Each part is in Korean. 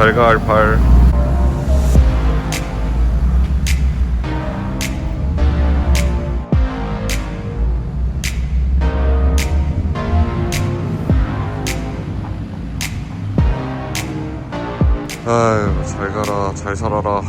잘가 알팔 아유 잘 가라 잘 살아라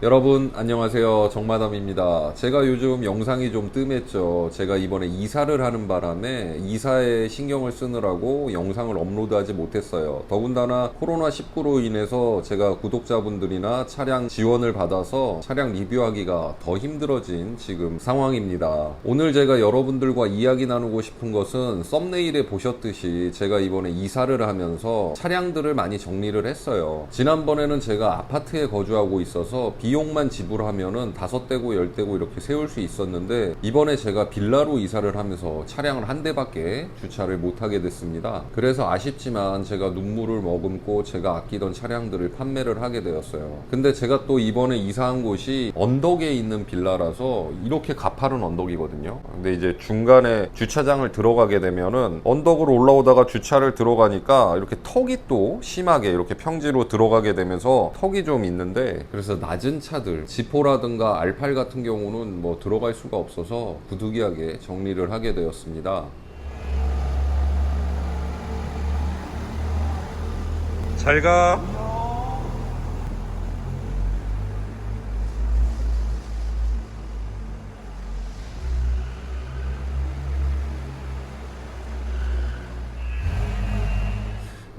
여러분 안녕하세요. 정마담입니다. 제가 요즘 영상이 좀 뜸했죠. 제가 이번에 이사를 하는 바람에 이사에 신경을 쓰느라고 영상을 업로드하지 못했어요. 더군다나 코로나19로 인해서 제가 구독자분들이나 차량 지원을 받아서 차량 리뷰하기가 더 힘들어진 지금 상황입니다. 오늘 제가 여러분들과 이야기 나누고 싶은 것은 썸네일에 보셨듯이 제가 이번에 이사를 하면서 차량들을 많이 정리를 했어요. 지난번에는 제가 아파트에 거주하고 있어서 비 용만 지불하면은 다섯 대고 열 대고 이렇게 세울 수 있었는데 이번에 제가 빌라로 이사를 하면서 차량을 한 대밖에 주차를 못 하게 됐습니다. 그래서 아쉽지만 제가 눈물을 머금고 제가 아끼던 차량들을 판매를 하게 되었어요. 근데 제가 또 이번에 이사한 곳이 언덕에 있는 빌라라서 이렇게 가파른 언덕이거든요. 근데 이제 중간에 주차장을 들어가게 되면은 언덕으로 올라오다가 주차를 들어가니까 이렇게 턱이 또 심하게 이렇게 평지로 들어가게 되면서 턱이 좀 있는데 그래서 낮은 차들 지포라든가 알팔 같은 경우는 뭐 들어갈 수가 없어서 부득이하게 정리를 하게 되었습니다. 잘 가.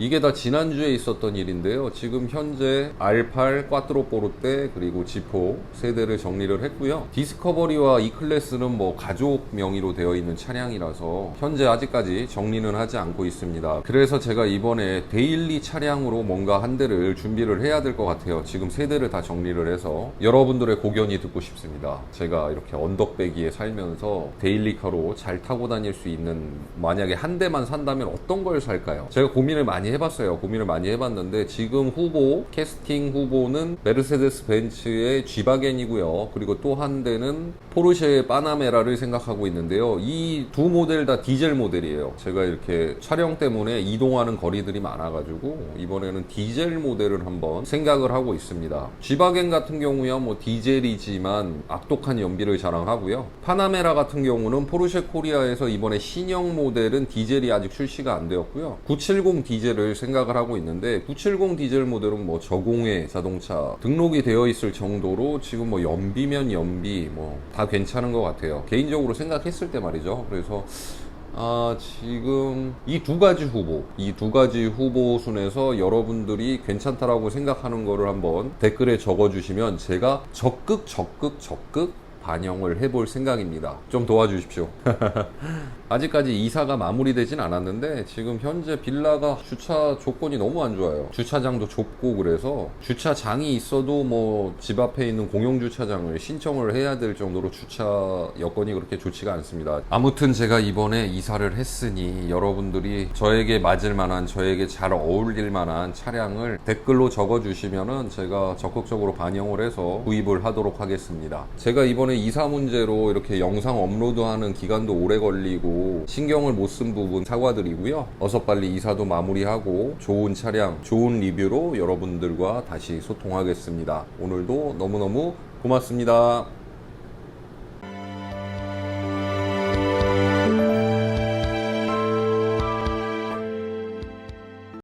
이게 다 지난주에 있었던 일인데요. 지금 현재 R8, 꽈트로 포르테 그리고 지포 세대를 정리를 했고요. 디스커버리와 E클래스는 뭐 가족 명의로 되어 있는 차량이라서 현재 아직까지 정리는 하지 않고 있습니다. 그래서 제가 이번에 데일리 차량으로 뭔가 한 대를 준비를 해야 될 것 같아요. 지금 세 대를 다 정리를 해서 여러분들의 고견이 듣고 싶습니다. 제가 이렇게 언덕배기에 살면서 데일리카로 잘 타고 다닐 수 있는 만약에 한 대만 산다면 어떤 걸 살까요? 제가 고민을 많이 해봤어요. 고민을 많이 해봤는데 지금 후보 캐스팅 후보는 메르세데스 벤츠의 G바겐이고요. 그리고 또 한 대는 포르쉐의 파나메라를 생각하고 있는데요. 이 두 모델 다 디젤 모델이에요. 제가 이렇게 촬영 때문에 이동하는 거리들이 많아가지고 이번에는 디젤 모델을 한번 생각을 하고 있습니다. G바겐 같은 경우야 뭐 디젤이지만 악독한 연비를 자랑하고요. 파나메라 같은 경우는 포르쉐 코리아에서 이번에 신형 모델은 디젤이 아직 출시가 안 되었고요. 970 디젤 을 생각을 하고 있는데 970 디젤 모델은 뭐 저공해 자동차 등록이 되어 있을 정도로 지금 뭐 연비면 연비 뭐 다 괜찮은 것 같아요. 개인적으로 생각했을 때 말이죠. 그래서 아, 지금 이 두 가지 후보, 이 두 가지 후보 순에서 여러분들이 괜찮다라고 생각하는 거를 한번 댓글에 적어주시면 제가 적극, 적극, 적극 반영을 해볼 생각입니다. 좀 도와주십시오. 아직까지 이사가 마무리되진 않았는데 지금 현재 빌라가 주차 조건이 너무 안 좋아요. 주차장도 좁고 그래서 주차장이 있어도 뭐 집 앞에 있는 공용 주차장을 신청을 해야 될 정도로 주차 여건이 그렇게 좋지가 않습니다. 아무튼 제가 이번에 이사를 했으니 여러분들이 저에게 맞을 만한 저에게 잘 어울릴 만한 차량을 댓글로 적어 주시면은 제가 적극적으로 반영을 해서 구입을 하도록 하겠습니다. 제가 이번에 이사 문제로 이렇게 영상 업로드하는 기간도 오래 걸리고 신경을 못 쓴 부분 사과드리고요. 어서 빨리 이사도 마무리하고 좋은 차량, 좋은 리뷰로 여러분들과 다시 소통하겠습니다. 오늘도 너무너무 고맙습니다.